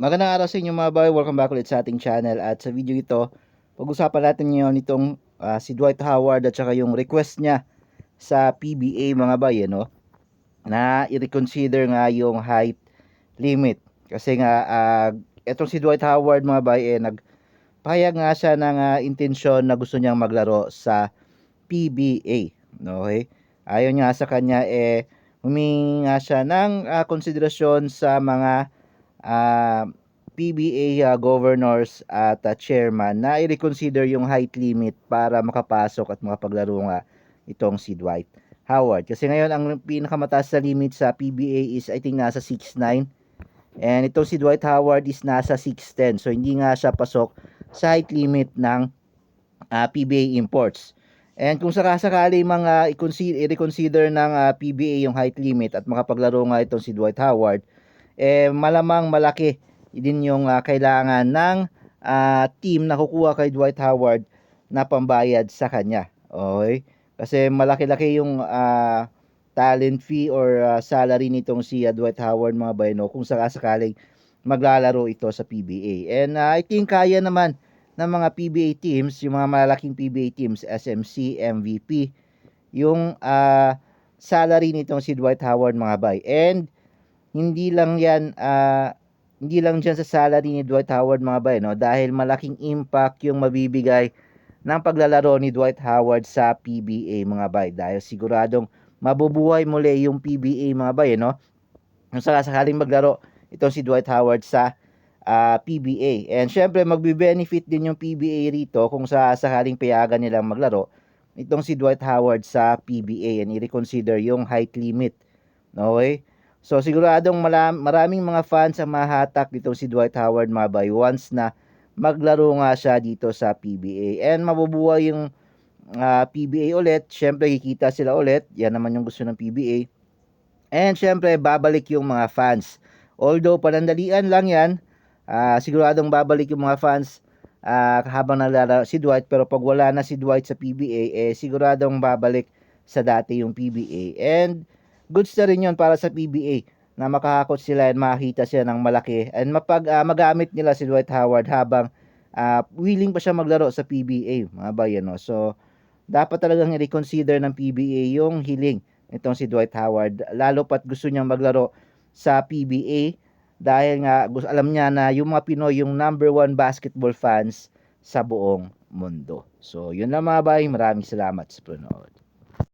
Magandang araw sa inyo mga boy. Welcome back ulit sa ating channel. At sa video ito, pag-usapan natin ngayon itong ah, si Dwight Howard at saka yung request niya sa PBA mga boy, ano, na i-reconsider nga yung height limit. Kasi nga, ah, etong si Dwight Howard mga boy, eh, nagpahayag nga siya ng ah, intensyon na gusto niyang maglaro sa PBA. Okay? Ayon nga sa kanya, eh, humingi nga siya ng ah, konsiderasyon sa mga ah, PBA ah, governors at ah, chairman na i-reconsider yung height limit para makapasok at makapaglaro nga itong si Dwight Howard. Kasi ngayon ang pinakamataas na limit sa PBA is I think nasa 6'9 and itong si Dwight Howard is nasa 6'10 so hindi nga siya pasok sa height limit ng ah, PBA imports. And kung sakasakali mga i-reconsider ng ah, PBA yung height limit at makapaglaro nga itong si Dwight Howard, eh malamang malaki din yung ah, kailangan ng ah, team na kukuha kay Dwight Howard na pambayad sa kanya. Okay? Kasi malaki-laki yung ah, talent fee or ah, salary nitong si ah, Dwight Howard mga bayno kung sakasakaling maglalaro ito sa PBA. And ah, I think kaya naman ng mga PBA teams, yung mga malalaking PBA teams, SMC, MVP, yung ah, salary nitong si Dwight Howard mga bay. And hindi lang yan ah, hindi lang dyan sa salary ni Dwight Howard mga bay no? Dahil malaking impact yung mabibigay ng paglalaro ni Dwight Howard sa PBA mga bay. Dahil siguradong mabubuhay muli yung PBA mga bay no? Kung sakaling maglaro itong si Dwight Howard sa ah, PBA and syempre magbe-benefit din yung PBA rito kung sa sakaling payagan nilang maglaro itong si Dwight Howard sa PBA and i-reconsider yung height limit. Okay So siguradong maraming mga fans ang mahatak dito si Dwight Howard Mabay once na maglaro nga siya dito sa PBA. And mabubuhay yung ah, PBA ulit. Siyempre kikita sila ulit. Yan naman yung gusto ng PBA. And siyempre babalik yung mga fans. Although panandalian lang yan, ah, siguradong babalik yung mga fans ah, habang naglalaro si Dwight. Pero pag wala na si Dwight sa PBA, eh siguradong babalik sa dati yung PBA. And goods na rin yun para sa PBA na makahakot sila and makakita sila ng malaki. And mapag ah, magamit nila si Dwight Howard habang ah, willing pa siya maglaro sa PBA mga bayan no? So dapat talagang i-reconsider ng PBA yung hiling nitong si Dwight Howard lalo pat gusto niyang maglaro sa PBA dahil nga alam niya na yung mga Pinoy yung number one basketball fans sa buong mundo. So yun lang mga bay maraming salamat sa panonood